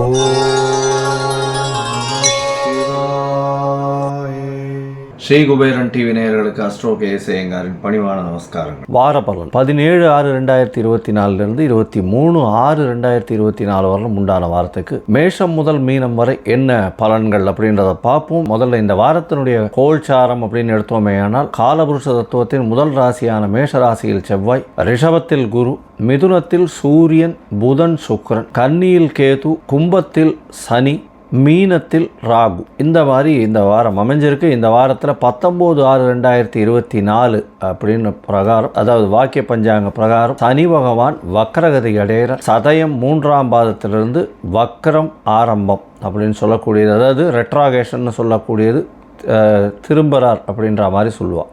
Oh. Sri Kuberan TV நேயர்களுக்கு astro கேசேயங்காரின் பணிவான நமஸ்காரங்கள். வார பலன். பதினேழு ஆறு ரெண்டாயிரத்தி இருபத்தி நாலுலேருந்து இருபத்தி மூணு ஆறு ரெண்டாயிரத்தி இருபத்தி நாலு வரலும் உண்டான வாரத்துக்கு மேஷம் முதல் மீனம் வரை என்ன பலன்கள் அப்படின்றத பார்ப்போம். முதல்ல இந்த வாரத்தினுடைய கோல்சாரம் அப்படின்னு எடுத்தோமேயானால் காலபுருஷ தத்துவத்தின் முதல் ராசியான மேஷ ராசியில் செவ்வாய் ரிஷபத்தில் குரு மிதுனத்தில் சூரியன் புதன் சுக்ரன் கன்னியில் கேது கும்பத்தில் சனி மீனத்தில் ராகு. இந்த மாதிரி இந்த வாரம் அமைஞ்சிருக்கு. இந்த வாரத்தில் பத்தொம்போது ஆறு ரெண்டாயிரத்தி இருபத்தி நாலு அப்படின்னு பிரகாரம் அதாவது வாக்கிய பஞ்சாங்க பிரகாரம் சனி பகவான் வக்கரகதி அடைகிற சதயம் மூன்றாம் பாதத்திலிருந்து வக்கரம் ஆரம்பம் அப்படின்னு சொல்லக்கூடியது. அதாவது ரெட்ராகேஷன் சொல்லக்கூடியது அஹ், திரும்புறார் அப்படின்ற மாதிரி சொல்லுவாள்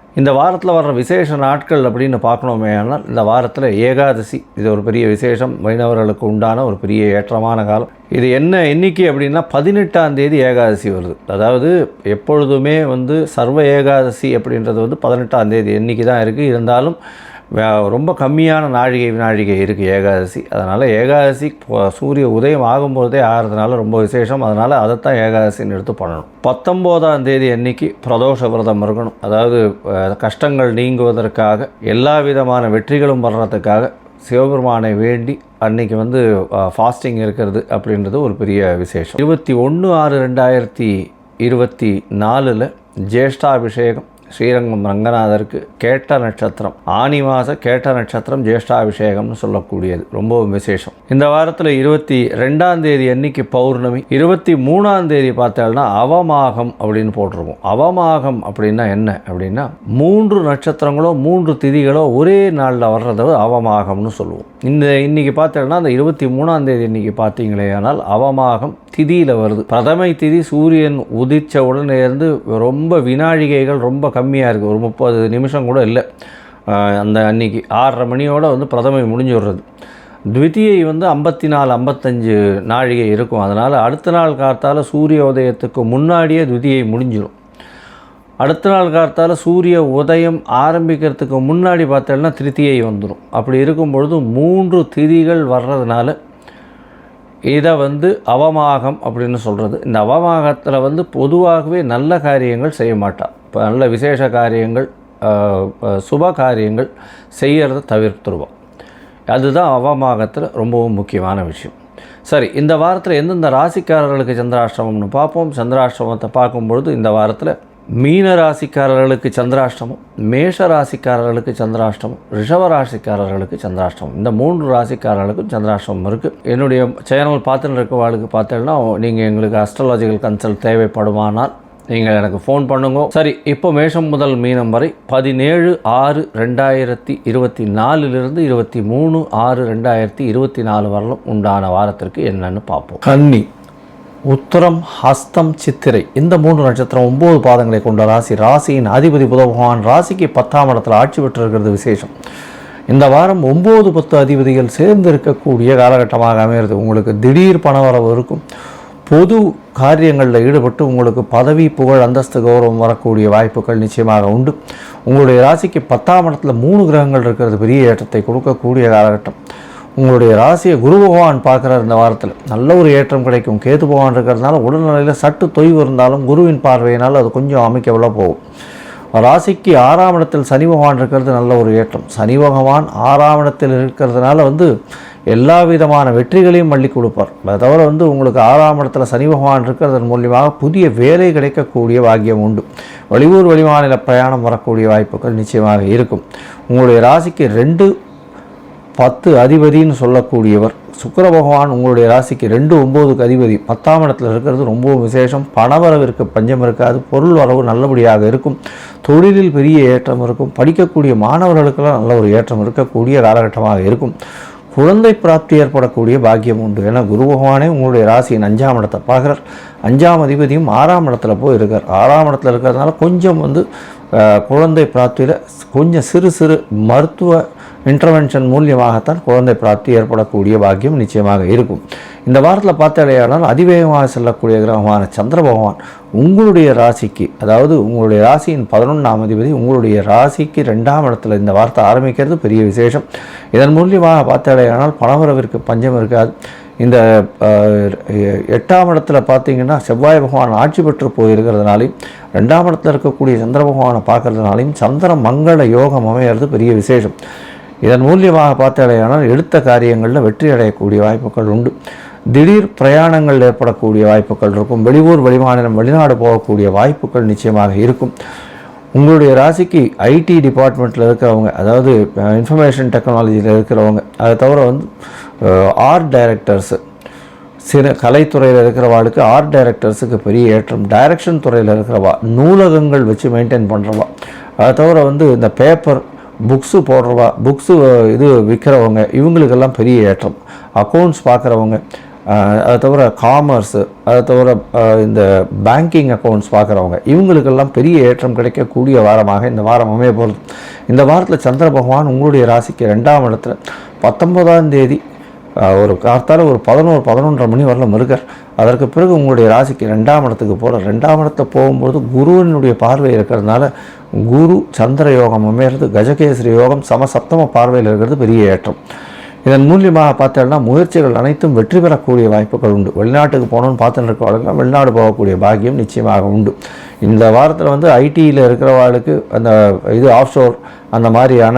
இந்த வாரத்தில் வர்ற விசேஷ நாட்கள் அப்படின்னு பார்க்கணுமே ஆனால் இந்த வாரத்தில் ஏகாதசி. இது ஒரு பெரிய விசேஷம். வைணவர்களுக்கு உண்டான ஒரு பெரிய ஏற்றமான காலம். இது என்ன எண்ணிக்கை அப்படின்னா பதினெட்டாம் தேதி ஏகாதசி வருது. அதாவது எப்பொழுதுமே வந்து சர்வ ஏகாதசி அப்படின்றது வந்து பதினெட்டாம் தேதி எண்ணிக்கை தான் இருக்குது இருந்தாலும் ரொம்ப கம்மியான நாழிகை நாழிகை இருக்குது ஏகாதசி. அதனால் ஏகாதசி சூரிய உதயம் ஆகும்போதே ஆகிறதுனால ரொம்ப விசேஷம். அதனால் அதைத்தான் ஏகாதசின்னு எடுத்து பண்ணணும். பத்தொம்போதாம் தேதி அன்னைக்கு பிரதோஷ விரதம் இருக்கணும். அதாவது கஷ்டங்கள் நீங்குவதற்காக எல்லா விதமான வெற்றிகளும் வர்றதுக்காக சிவபெருமானை வேண்டி அன்னைக்கு வந்து ஃபாஸ்டிங் இருக்கிறது அப்படின்றது ஒரு பெரிய விசேஷம். இருபத்தி ஒன்று ஆறு ரெண்டாயிரத்தி இருபத்தி நாலில் ஜேஷ்டாபிஷேகம் ஸ்ரீரங்கம் ரங்கநாதருக்கு கேட்ட நட்சத்திரம் ஆனி மாத கேட்ட நட்சத்திரம் ஜேஷ்டாபிஷேகம்னு சொல்லக்கூடியது. ரொம்பவும் விசேஷம். இந்த வாரத்தில் இருபத்தி ரெண்டாம் தேதி அன்னைக்கு பௌர்ணமி இருபத்தி மூணாம் தேதி பார்த்தோம்னா அவமாகம் அப்படின்னு போட்டிருப்போம் அவமாகம் அப்படின்னா என்ன? அப்படின்னா மூன்று நட்சத்திரங்களோ மூன்று திதிகளோ ஒரே நாளில் வர்றத அவமாகம்னு சொல்லுவோம். இந்த இன்னைக்கு பார்த்தோம்னா அந்த இருபத்தி மூணாம் தேதி இன்னைக்கு பார்த்தீங்களே ஆனால் அவமாகம் திதியில் வருது. பிரதமை திதி சூரியன் உதிச்ச உடனே இருந்து ரொம்ப வினாழிகைகள் ரொம்ப கம்மியாக இருக்குது ஒரு முப்பது நிமிஷம் கூட இல்லை. அந்த அன்னைக்கு ஆறரை மணியோட வந்து பிரதமை முடிஞ்சு விடுறது. த்விதியை வந்து ஐம்பத்தி நாலு ஐம்பத்தஞ்சு நாழிகை இருக்கும். அதனால் அடுத்த நாள் காத்தால் சூரிய உதயத்துக்கு முன்னாடியே த்விதியை முடிஞ்சிடும் அடுத்த நாள் காத்தால் சூரிய உதயம் ஆரம்பிக்கிறதுக்கு முன்னாடி பார்த்தோம்னா திருத்தியை வந்துடும் அப்படி இருக்கும் பொழுது மூன்று திதிகள் வர்றதுனால இதை வந்து அவமாகம் அப்படின்னு சொல்கிறது இந்த அவமாகத்தில் வந்து பொதுவாகவே நல்ல காரியங்கள் செய்ய மாட்டாள் இப்போ நல்ல விசேஷ காரியங்கள் சுப காரியங்கள் செய்கிறத தவிர்த்துருவோம் அதுதான் அவமாகத்தில் ரொம்பவும் முக்கியமான விஷயம். சரி இந்த வாரத்தில் எந்தெந்த ராசிக்காரர்களுக்கு சந்திராஷ்டமம்னு பார்ப்போம். சந்திராஷ்டமத்தை பார்க்கும்பொழுது இந்த வாரத்தில் மீன ராசிக்காரர்களுக்கு சந்திராஷ்டமம் மேஷ ராசிக்காரர்களுக்கு சந்திராஷ்டமம் ரிஷப ராசிக்காரர்களுக்கு சந்திராஷ்டமம். இந்த மூன்று ராசிக்காரர்களுக்கும் சந்திராஷ்டமம் இருக்குது என்னுடைய சேனல் பார்த்துட்டு வாழ்க்கை பார்த்தீங்கன்னா நீங்கள் எங்களுக்கு அஸ்ட்ராலஜிக்கல் கன்சல்ட் தேவைப்படுமானால் நீங்கள் எனக்கு ஃபோன் பண்ணுங்க. சரி இப்போ மேஷம் முதல் மீனம் வரை பதினேழு ஆறு ரெண்டாயிரத்தி இருபத்தி நாலுலேருந்து இருபத்தி மூணு ஆறு ரெண்டாயிரத்தி இருபத்தி நாலு வரலும் உண்டான வாரத்திற்கு என்னன்னு பார்ப்போம். கன்னி. உத்தரம் ஹஸ்தம் சித்திரை. இந்த மூன்று நட்சத்திரம் ஒம்பது பாதங்களை கொண்ட ராசி. ராசியின் அதிபதி புத பகவான் ராசிக்கு பத்தாம் இடத்தில் ஆட்சி பெற்றிருக்கிறது விசேஷம். இந்த வாரம் ஒம்பது பத்து அதிபதிகள் சேர்ந்து இருக்கக்கூடிய காலகட்டமாக அமைகிறது. உங்களுக்கு திடீர் பணவரவு இருக்கும். பொது காரியங்களில் ஈடுபட்டு உங்களுக்கு பதவி புகழ் அந்தஸ்து கௌரவம் வரக்கூடிய வாய்ப்புகள் நிச்சயமாக உண்டு. உங்களுடைய ராசிக்கு பத்தாம் இடத்துல மூணு கிரகங்கள் இருக்கிறது. பெரிய ஏற்றத்தை கொடுக்கக்கூடிய காலகட்டம். உங்களுடைய ராசியை குரு பகவான் பார்க்குறார் இந்த வாரத்தில். நல்ல ஒரு ஏற்றம் கிடைக்கும். கேது பகவான் இருக்கிறதுனால உடல்நிலையில் சற்று தொய்வு இருந்தாலும் குருவின் பார்வையினால் அது கொஞ்சம் அமைக்கவெல்லாம் போகும். ராசிக்கு ஆறாம் இடத்தில் சனி பகவான் இருக்கிறது நல்ல ஒரு ஏற்றம். சனி பகவான் ஆறாம் இடத்தில் இருக்கிறதுனால வந்து எல்லா விதமான வெற்றிகளையும் மல்லி கொடுப்பார். அதை தவிர வந்து உங்களுக்கு ஆறாம் இடத்துல சனி பகவான் இருக்கிறதன் மூலியமாக புதிய வேலை கிடைக்கக்கூடிய பாக்கியம் உண்டு. வெளியூர் வெளிமாநில பிரயாணம் வரக்கூடிய வாய்ப்புகள் நிச்சயமாக இருக்கும். உங்களுடைய ராசிக்கு ரெண்டு பத்து அதிபதின்னு சொல்லக்கூடியவர் சுக்கர பகவான் உங்களுடைய ராசிக்கு ரெண்டு ஒம்போதுக்கு அதிபதி. பத்தாம் இடத்துல இருக்கிறது ரொம்ப விசேஷம். பணவரவிற்கு பஞ்சம் இருக்காது. பொருள் வரவு நல்லபடியாக இருக்கும். தொழிலில் பெரிய ஏற்றம் இருக்கும். படிக்கக்கூடிய மாணவர்களுக்கெல்லாம் நல்ல ஒரு ஏற்றம் இருக்கக்கூடிய காலகட்டமாக இருக்கும். குழந்தை பிராப்தி ஏற்படக்கூடிய பாக்கியம் உண்டு. ஏன்னா குரு பகவானே உங்களுடைய ராசியின் அஞ்சாம் இடத்தை பார்க்குறார். அஞ்சாம் அதிபதியும் ஆறாம் இடத்துல போய் இருக்கார் ஆறாம் இடத்துல இருக்கிறதுனால கொஞ்சம் வந்து குழந்தை பிராப்தியில் கொஞ்சம் சிறு சிறு மருத்துவ இன்டர்வென்ஷன் மூலியமாகத்தான் குழந்தை பிராப்தி ஏற்படக்கூடிய பாக்கியம் நிச்சயமாக இருக்கும். இந்த வாரத்தில் பார்த்தாலேயானால் அதிவேகமாக செல்லக்கூடிய கிரகமான சந்திர பகவான் உங்களுடைய ராசிக்கு அதாவது உங்களுடைய ராசியின் பதினொன்றாம் அதிபதி உங்களுடைய ராசிக்கு ரெண்டாம் இடத்துல இந்த வார்த்தை ஆரம்பிக்கிறது பெரிய விசேஷம். இதன் மூலியமாக பார்த்தாலேயானால் பணவரவிற்கு பஞ்சம் இருக்காது. இந்த எட்டாம் இடத்துல பார்த்தீங்கன்னா செவ்வாய் பகவான் ஆட்சி பெற்று போயிருக்கிறதுனாலையும் ரெண்டாம் இடத்துல இருக்கக்கூடிய சந்திர பகவானை பார்க்கறதுனாலையும் சந்திர மங்கள யோகம் அமையிறது பெரிய விசேஷம். இதன் மூலியமாக பார்த்தாலேயானால் எடுத்த காரியங்களில் வெற்றி அடையக்கூடிய வாய்ப்புகள் உண்டு. திடீர் பிரயாணங்கள் ஏற்படக்கூடிய வாய்ப்புகள் இருக்கும். வெளியூர் வெளிமாநிலம் வெளிநாடு போகக்கூடிய வாய்ப்புகள் நிச்சயமாக இருக்கும். உங்களுடைய ராசிக்கு ஐடி டிபார்ட்மெண்ட்டில் இருக்கிறவங்க அதாவது இன்ஃபர்மேஷன் டெக்னாலஜியில் இருக்கிறவங்க அதை தவிர வந்து ஆர்ட் டைரக்டர்ஸு சிறு கலைத்துறையில் இருக்கிறவாளுக்கு ஆர்ட் டைரக்டர்ஸுக்கு பெரிய ஏற்றம் டைரக்ஷன் துறையில் இருக்கிறவா நூலகங்கள் வச்சு மெயின்டைன் பண்ணுறவா அதை தவிர வந்து இந்த பேப்பர் புக்ஸு போடுறவா புக்ஸு இது விற்கிறவங்க இவங்களுக்கெல்லாம் பெரிய ஏற்றம். அக்கௌண்ட்ஸ் பார்க்குறவங்க அதை தவிர காமர்ஸு அதை தவிர இந்த பேங்கிங் அக்கௌண்ட்ஸ் பார்க்குறவங்க இவங்களுக்கெல்லாம் பெரிய ஏற்றம் கிடைக்கக்கூடிய வாரமாக இந்த வாரம் அமைய போகிறது இந்த வாரத்தில் சந்திர பகவான் உங்களுடைய ராசிக்கு ரெண்டாம் இடத்துல பத்தொன்பதாம் தேதி ஒரு கார்த்தால் ஒரு பதினோரு பதினொன்றரை மணி வரலாம் இருக்கார் அதற்கு பிறகு உங்களுடைய ராசிக்கு ரெண்டாம் இடத்துக்கு போகிற ரெண்டாம் இடத்துல போகும்போது குருவினுடைய பார்வை இருக்கிறதுனால குரு சந்திர யோகம் அமையிறது கஜகேசரி யோகம் சமசப்தம பார்வையில் இருக்கிறது பெரிய ஏற்றம். இதன் மூலியமாக பார்த்தோம்னா முயற்சிகள் அனைத்தும் வெற்றி பெறக்கூடிய வாய்ப்புகள் உண்டு. வெளிநாட்டுக்கு போகணும்னு பார்த்துட்டு வெளிநாடு போகக்கூடிய பாக்கியம் நிச்சயமாக உண்டு. இந்த வாரத்தில் வந்து ஐடியில் இருக்கிறவர்களுக்கு அந்த இது ஆஃப்ஷோர் அந்த மாதிரியான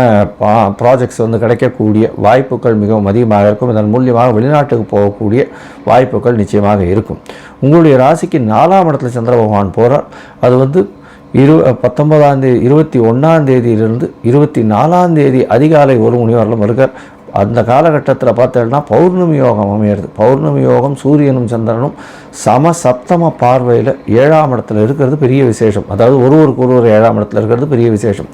ப்ராஜெக்ட்ஸ் வந்து கிடைக்கக்கூடிய வாய்ப்புகள் மிகவும் அதிகமாக இருக்கும். இதன் மூலியமாக வெளிநாட்டுக்கு போகக்கூடிய வாய்ப்புகள் நிச்சயமாக இருக்கும். உங்களுடைய ராசிக்கு நாலாம் இடத்துல சந்திர பகவான் போகிறார் அது வந்து இரு பத்தொன்பதாம் தேதி இருபத்தி ஒன்றாம் தேதியிலிருந்து இருபத்தி நாலாம் தேதி அதிகாலை ஒரு மணி வரலும் இருக்கார். அந்த காலகட்டத்தில் பார்த்தோம்னா பௌர்ணமி யோகம் அமையிறது. பௌர்ணமி யோகம் சூரியனும் சந்திரனும் சம சப்தம பார்வையில் ஏழாம் இடத்துல இருக்கிறது பெரிய விசேஷம். அதாவது ஒருவருக்கு ஒருவர் ஏழாம் இடத்துல இருக்கிறது பெரிய விசேஷம்.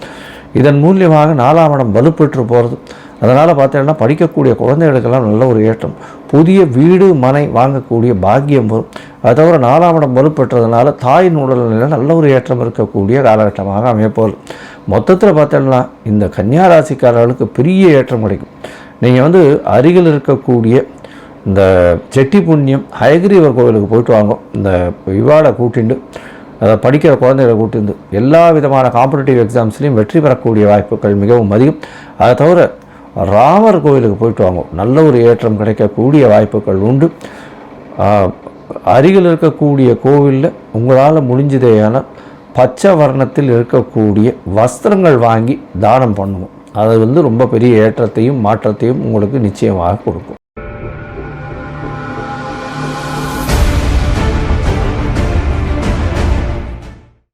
இதன் மூலியமாக நாலாம் இடம் வலுப்பெற்று போகிறது அதனால் பார்த்தீங்கன்னா படிக்கக்கூடிய குழந்தைகளுக்கெல்லாம் நல்ல ஒரு ஏற்றம். புதிய வீடு மனை வாங்கக்கூடிய பாக்கியம் வரும். அது தவிர நாலாம் இடம் வலுப்பெற்றதுனால தாயின் உடல்நிலையில் நல்ல ஒரு ஏற்றம் இருக்கக்கூடிய காலகட்டமாக அமையப்போகுது மொத்தத்தில் பார்த்தோம்னா இந்த கன்னியா ராசிக்காரர்களுக்கு பெரிய ஏற்றம் கிடைக்கும். நீங்கள் வந்து அருகில் இருக்கக்கூடிய இந்த செட்டி புண்ணியம் ஹயகிரீவர் கோவிலுக்கு போயிட்டு வாங்க. இந்த இவாளை கூட்டிண்டு அதை படிக்கிற குழந்தைகளை கூட்டிருந்து எல்லா விதமான காம்படிட்டிவ் எக்ஸாம்ஸ்லேயும் வெற்றி பெறக்கூடிய வாய்ப்புகள் மிகவும் அதிகம். அதை தவிர ராமர் கோவிலுக்கு போயிட்டு வாங்க. நல்ல ஒரு ஏற்றம் கிடைக்கக்கூடிய வாய்ப்புகள் உண்டு. அருகில் இருக்கக்கூடிய கோவிலில் உங்களால் முடிஞ்சதேயான பச்சை வர்ணத்தில் இருக்கக்கூடிய வஸ்திரங்கள் வாங்கி தானம் பண்ணுவோம். அது வந்து ரொம்ப பெரிய ஏற்றத்தையும் மாற்றத்தையும் உங்களுக்கு நிச்சயமாக கொடுக்கும்.